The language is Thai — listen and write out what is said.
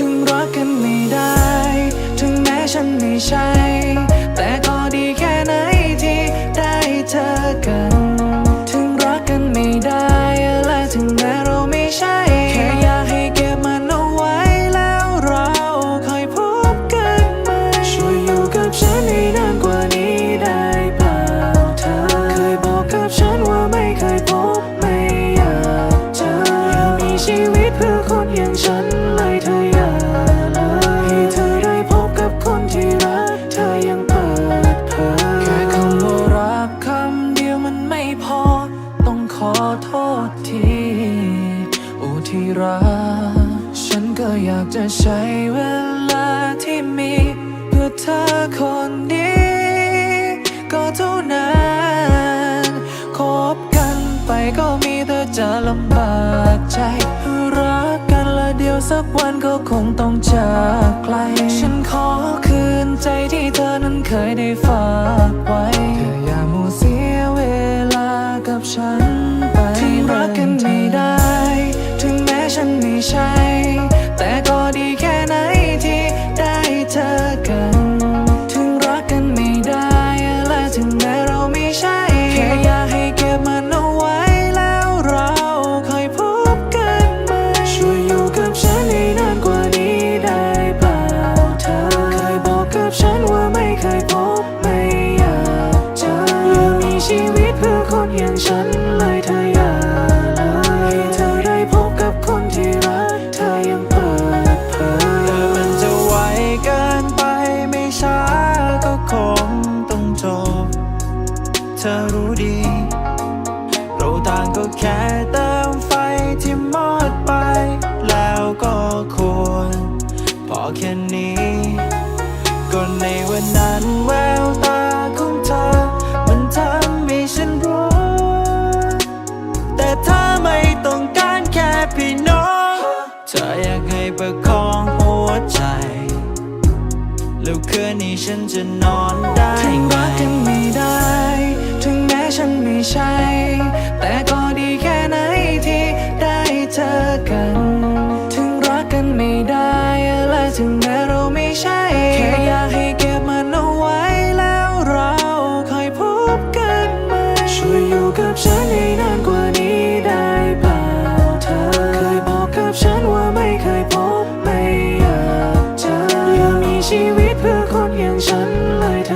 ถึงรักกันไม่ได้ ถึงแม้ฉันไม่ใช่ ที่รัก ฉันก็อยากจะใช้เวลาที่มี เพื่อเธอคนนี้ ก็เท่านั้นคบกันไปก็มีแต่จะลำบากใจ รักกันและเดียวสักวันก็คงต้องจากไกล ฉันขอคืนใจที่เธอนั้นเคยได้ฝากไว้แค่อย่ามัว งต้องจบ เธอรู้ดี เราต่างก็แค่เติมไฟที่หมดไป แล้วก็ควร พอแค่นี้ ก็ในวันนั้นแววตาของเธอ มันทำให้ฉันรู้ แต่ถ้าไม่ต้องการแค่พี่น้อง เธออยากให้ประคองหัวใจ แล้วคืนนี้ฉันจะนอนได้ถึงไหมรักกันไม่ได้ ถึงแม้ฉันไม่ใช่ ชีวิตเพื่อคนอย่างฉันเลยเธอ